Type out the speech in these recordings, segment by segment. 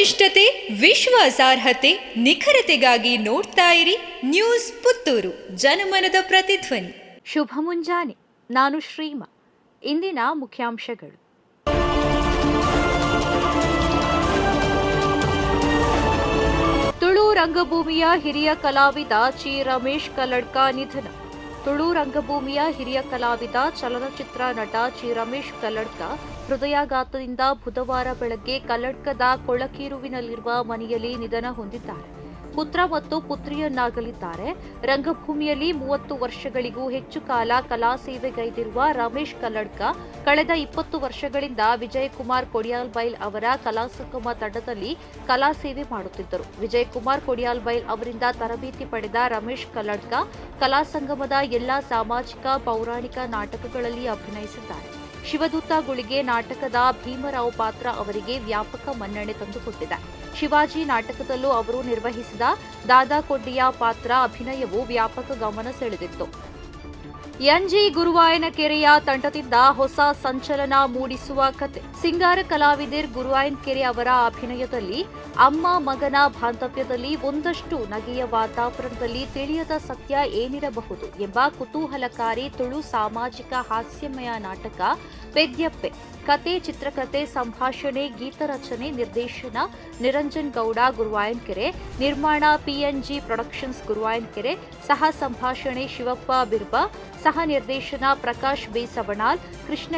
ವಸ್ತುನಿಷ್ಠತೆ ವಿಶ್ವಾಸಾರ್ಹತೆ ನಿಖರತೆಗಾಗಿ ನೋಡ್ತಾ ಇರಿ ನ್ಯೂಸ್ ಪುತ್ತೂರು. ಜನಮನದ ಪ್ರತಿಧ್ವನಿ. ಶುಭ ಮುಂಜಾನೆ. ನಾನು ಶ್ರೀಮಾ. ಇಂದಿನ ಮುಖ್ಯಾಂಶಗಳು. ತುಳು ರಂಗಭೂಮಿಯ ಹಿರಿಯ ಕಲಾವಿದ ಚಿ ರಮೇಶ್ ಕಲ್ಲಡ್ಕ ನಿಧನ. ತುಳು ರಂಗಭೂಮಿಯ ಹಿರಿಯ ಕಲಾವಿದ, ಚಲನಚಿತ್ರ ನಟ ಚಿ ರಮೇಶ್ ಕಲ್ಲಡ್ಕ ಹೃದಯಾಘಾತದಿಂದ ಬುಧವಾರ ಬೆಳಗ್ಗೆ ಕಲ್ಲಡ್ಕದ ಕೊಳಕೀರುವಿನಲ್ಲಿರುವ ಮನೆಯಲ್ಲಿ ನಿಧನ ಹೊಂದಿದ್ದಾರೆ. ಪುತ್ರ ಮತ್ತು ಪುತ್ರಿಯನ್ನಾಗಲಿದ್ದಾರೆ. ರಂಗಭೂಮಿಯಲ್ಲಿ ಮೂವತ್ತು ವರ್ಷಗಳಿಗೂ ಹೆಚ್ಚು ಕಾಲ ಕಲಾ ಸೇವೆಗೈದಿರುವ ರಮೇಶ್ ಕಲ್ಲಡ್ಕ, ಕಳೆದ ಇಪ್ಪತ್ತು ವರ್ಷಗಳಿಂದ ವಿಜಯಕುಮಾರ್ ಕೊಡಿಯಾಲ್ಬೈಲ್ ಅವರ ಕಲಾಸಂಗಮ ತಂಡದಲ್ಲಿ ಕಲಾ ಸೇವೆ ಮಾಡುತ್ತಿದ್ದರು. ವಿಜಯಕುಮಾರ್ ಕೊಡಿಯಾಲ್ಬೈಲ್ ಅವರಿಂದ ತರಬೇತಿ ಪಡೆದ ರಮೇಶ್ ಕಲ್ಲಡ್ಕ ಕಲಾಸಂಗಮದ ಎಲ್ಲಾ ಸಾಮಾಜಿಕ, ಪೌರಾಣಿಕ ನಾಟಕಗಳಲ್ಲಿ ಅಭಿನಯಿಸಿದ್ದಾರೆ. ಶಿವದೂತ ಗುಳಿಗೆ ನಾಟಕದ ಭೀಮರಾವ್ ಪಾತ್ರ ಅವರಿಗೆ ವ್ಯಾಪಕ ಮನ್ನಣೆ ತಂದುಕೊಟ್ಟಿದೆ. ಶಿವಾಜಿ ನಾಟಕದಲ್ಲೂ ಅವರು ನಿರ್ವಹಿಸಿದ ದಾದಾ ಕೊಡ್ಡಿಯ ಪಾತ್ರ ಅಭಿನಯವು ವ್ಯಾಪಕ ಗಮನ ಸೆಳೆದಿತ್ತು. ಎನ್ಜಿ ಗುರುವಾಯನಕೆರೆಯ ತಂಡದಿಂದ ಹೊಸ ಸಂಚಲನ ಮೂಡಿಸುವ ಕತೆ. ಸಿಂಗಾರ ಕಲಾವಿದರ್ ಗುರುವಾಯನಕೆರೆ ಅವರ ಅಭಿನಯದಲ್ಲಿ ಅಮ್ಮ ಮಗನ ಬಾಂಧವ್ಯದಲ್ಲಿ ಒಂದಷ್ಟು ನಗೆಯ ವಾತಾವರಣದಲ್ಲಿ ತಿಳಿಯದ ಸತ್ಯ ಏನಿರಬಹುದು ಎಂಬ ಕುತೂಹಲಕಾರಿ ತುಳು ಸಾಮಾಜಿಕ ಹಾಸ್ಯಮಯ ನಾಟಕ ಪೆದ್ಯಪ್ಪೆ. ಕತೆ ಚಿತ್ರಕಥೆ ಸಂಭಾಷಣೆ, ಗೀತರಚನೆ, ನಿರ್ದೇಶನ, ನಿರಂಜನ್ ಗೌಡ ಗುರುವಾಯನ್ಕೆರೆ ನಿರ್ಮಾಣ ಪಿಎನ್ಜಿ ಪ್ರೊಡಕ್ಷನ್ಸ್ ಗುರುವಾಯನ್ಕೆರೆ ಸಹ ಸಂಭಾಷಣೆ, ಶಿವಪ್ಪ ಬಿರ್ಬ, ಸಹ ನಿರ್ದೇಶನ, ಪ್ರಕಾಶ್ ಬಿ ಸವಣಾಲ್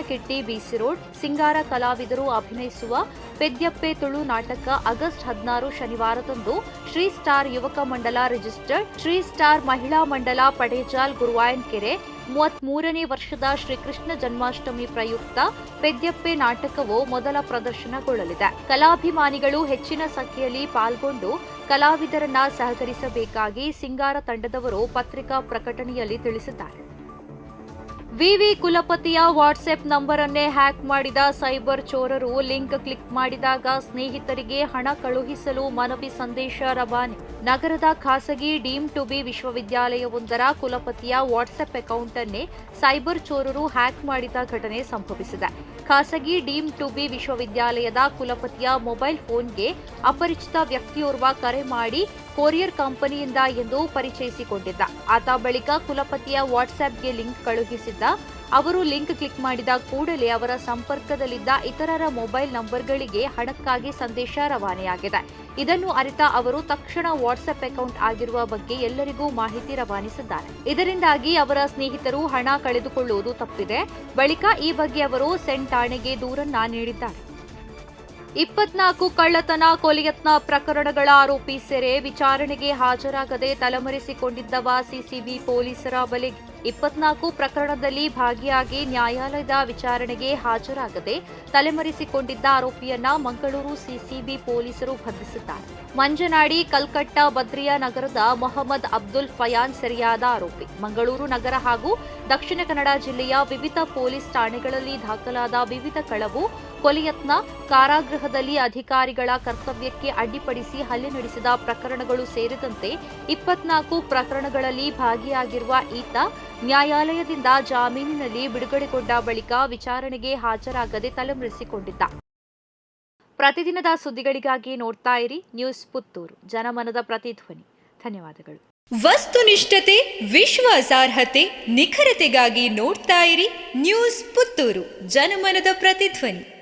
ಕಿಟ್ಟಿ ಬಿಸಿರೋಡ್ ಸಿಂಗಾರ ಕಲಾವಿದರು ಅಭಿನಯಿಸುವ ಪೆದ್ಯಪ್ಪೆ ತುಳು ನಾಟಕ ಆಗಸ್ಟ್ ಹದಿನಾರು ಶನಿವಾರದಂದು ಶ್ರೀ ಸ್ಟಾರ್ ಯುವಕ ಮಂಡಲ ರಿಜಿಸ್ಟರ್ಡ್, ಶ್ರೀ ಸ್ಟಾರ್ ಮಹಿಳಾ ಮಂಡಲ ಪಡೇಜಾಲ್ ಗುರುವಾಯನ್ಕೆರೆ ಮೂವತ್ಮೂರನೇ ವರ್ಷದ ಶ್ರೀಕೃಷ್ಣ ಜನ್ಮಾಷ್ಟಮಿ ಪ್ರಯುಕ್ತ ಪೆದ್ಯಪ್ಪೆ ನಾಟಕವು ಮೊದಲ ಪ್ರದರ್ಶನಗೊಳ್ಳಲಿದೆ. ಕಲಾಭಿಮಾನಿಗಳು ಹೆಚ್ಚಿನ ಸಂಖ್ಯೆಯಲ್ಲಿ ಪಾಲ್ಗೊಂಡು ಕಲಾವಿದರನ್ನ ಸಹಕರಿಸಬೇಕಾಗಿ ಸಿಂಗಾರ ತಂಡದವರು ಪತ್ರಿಕಾ ಪ್ರಕಟಣೆಯಲ್ಲಿ ತಿಳಿಸಿದ್ದಾರೆ. ವಿವಿ ಕುಲಪತಿಯ ವಾಟ್ಸ್ಆಪ್ ನಂಬರ್ ಅನ್ನೇ ಹ್ಯಾಕ್ ಮಾಡಿದ ಸೈಬರ್ ಚೋರರು ಲಿಂಕ್ ಕ್ಲಿಕ್ ಮಾಡಿದಾಗ ಸ್ನೇಹಿತರಿಗೆ ಹಣ ಕಳುಹಿಸಲು ಮನವಿ ಸಂದೇಶ ರವಾನೆ. ನಗರದ ಖಾಸಗಿ ಡೀಮ್ ಟು ಬಿ ವಿಶ್ವವಿದ್ಯಾಲಯವೊಂದರ ಕುಲಪತಿಯ ವಾಟ್ಸ್ಆಪ್ ಅಕೌಂಟ್ ಅನ್ನೇ ಸೈಬರ್ ಚೋರರು ಹ್ಯಾಕ್ ಮಾಡಿದ ಘಟನೆ ಸಂಭವಿಸಿದೆ. ಖಾಸಗಿ ಡೀಮ್ ಟು ಬಿ ವಿಶ್ವವಿದ್ಯಾಲಯದ ಕುಲಪತಿಯ ಮೊಬೈಲ್ ಫೋನ್ಗೆ ಅಪರಿಚಿತ ವ್ಯಕ್ತಿಯೋರ್ವ ಕರೆ ಮಾಡಿ ಕೊರಿಯರ್ ಕಂಪನಿಯಿಂದ ಎಂದು ಪರಿಚಯಿಸಿಕೊಂಡಿದ್ದ. ಆತ ಬಳಿಕ ಕುಲಪತಿಯ ವಾಟ್ಸ್ಆಪ್ಗೆ ಲಿಂಕ್ ಕಳುಹಿಸಿದ್ದ. ಅವರು ಲಿಂಕ್ ಕ್ಲಿಕ್ ಮಾಡಿದ ಕೂಡಲೇ ಅವರ ಸಂಪರ್ಕದಲ್ಲಿದ್ದ ಇತರರ ಮೊಬೈಲ್ ನಂಬರ್ಗಳಿಗೆ ಹಣಕ್ಕಾಗಿ ಸಂದೇಶ ರವಾನೆಯಾಗಿದೆ. ಇದನ್ನು ಅರಿತ ಅವರು ತಕ್ಷಣ ವಾಟ್ಸ್ಆಪ್ ಅಕೌಂಟ್ ಆಗಿರುವ ಬಗ್ಗೆ ಎಲ್ಲರಿಗೂ ಮಾಹಿತಿ ರವಾನಿಸಿದ್ದಾರೆ. ಇದರಿಂದಾಗಿ ಅವರ ಸ್ನೇಹಿತರು ಹಣ ಕಳೆದುಕೊಳ್ಳುವುದು ತಪ್ಪಿದೆ. ಬಳಿಕ ಈ ಬಗ್ಗೆ ಅವರು ಸೆಂಟ್ ಠಾಣೆಗೆ ದೂರನ್ನ ನೀಡಿದ್ದಾರೆ. ಇಪ್ಪತ್ನಾಲ್ಕು ಕಳ್ಳತನ ಕೊಲೆಯತ್ನ ಪ್ರಕರಣಗಳ ಆರೋಪಿ ಸೆರೆ ವಿಚಾರಣೆಗೆ ಹಾಜರಾಗದೆ ತಲೆಮರೆಸಿಕೊಂಡಿದ್ದವ ಸಿಸಿಬಿ ಪೊಲೀಸರ ಬಲೆಗೆ. ಇಪ್ಪತ್ನಾಲ್ಕು ಪ್ರಕರಣದಲ್ಲಿ ಭಾಗಿಯಾಗಿ ನ್ಯಾಯಾಲಯದ ವಿಚಾರಣೆಗೆ ಹಾಜರಾಗದೆ ತಲೆಮರೆಸಿಕೊಂಡಿದ್ದ ಆರೋಪಿಯನ್ನ ಮಂಗಳೂರು ಸಿಸಿಬಿ ಪೊಲೀಸರು ಬಂಧಿಸಿದ್ದಾರೆ. ಮಂಜನಾಡಿ, ಕಲ್ಕಟ್ಟ ಬದ್ರಿಯಾ ನಗರದ ಮೊಹಮ್ಮದ್ ಅಬ್ದುಲ್ ಫಯಾನ್ ಸೆರೆಯಾದ ಆರೋಪಿ. ಮಂಗಳೂರು ನಗರ ಹಾಗೂ ದಕ್ಷಿಣ ಕನ್ನಡ ಜಿಲ್ಲೆಯ ವಿವಿಧ ಪೊಲೀಸ್ ಠಾಣೆಗಳಲ್ಲಿ ದಾಖಲಾದ ವಿವಿಧ ಕಳವು, ಕೊಲೆಯತ್ನ ಕಾರಾಗೃಹದಲ್ಲಿ ಅಧಿಕಾರಿಗಳ ಕರ್ತವ್ಯಕ್ಕೆ ಅಡ್ಡಿಪಡಿಸಿ ಹಲ್ಲೆ ನಡೆಸಿದ ಪ್ರಕರಣಗಳು ಸೇರಿದಂತೆ ಇಪ್ಪತ್ನಾಲ್ಕು ಪ್ರಕರಣಗಳಲ್ಲಿ ಭಾಗಿಯಾಗಿರುವ ಈತ ನ್ಯಾಯಾಲಯದಿಂದ ಜಾಮೀನಿನಲ್ಲಿ ಬಿಡುಗಡೆಗೊಂಡ ಬಳಿಕ ವಿಚಾರಣೆಗೆ ಹಾಜರಾಗದೆ ತಲೆಮರೆಸಿಕೊಂಡಿದ್ದ. ಪ್ರತಿದಿನದ ಸುದ್ದಿಗಳಿಗಾಗಿ ನೋಡ್ತಾ ಇರಿ ನ್ಯೂಸ್ ಪುತ್ತೂರು. ಜನಮನದ ಪ್ರತಿಧ್ವನಿ. ಧನ್ಯವಾದಗಳು. ವಸ್ತುನಿಷ್ಠತೆ, ವಿಶ್ವಾಸಾರ್ಹತೆ, ನಿಖರತೆಗಾಗಿ ನೋಡ್ತಾ ಇರಿ ನ್ಯೂಸ್ ಪುತ್ತೂರು. ಜನಮನದ ಪ್ರತಿಧ್ವನಿ.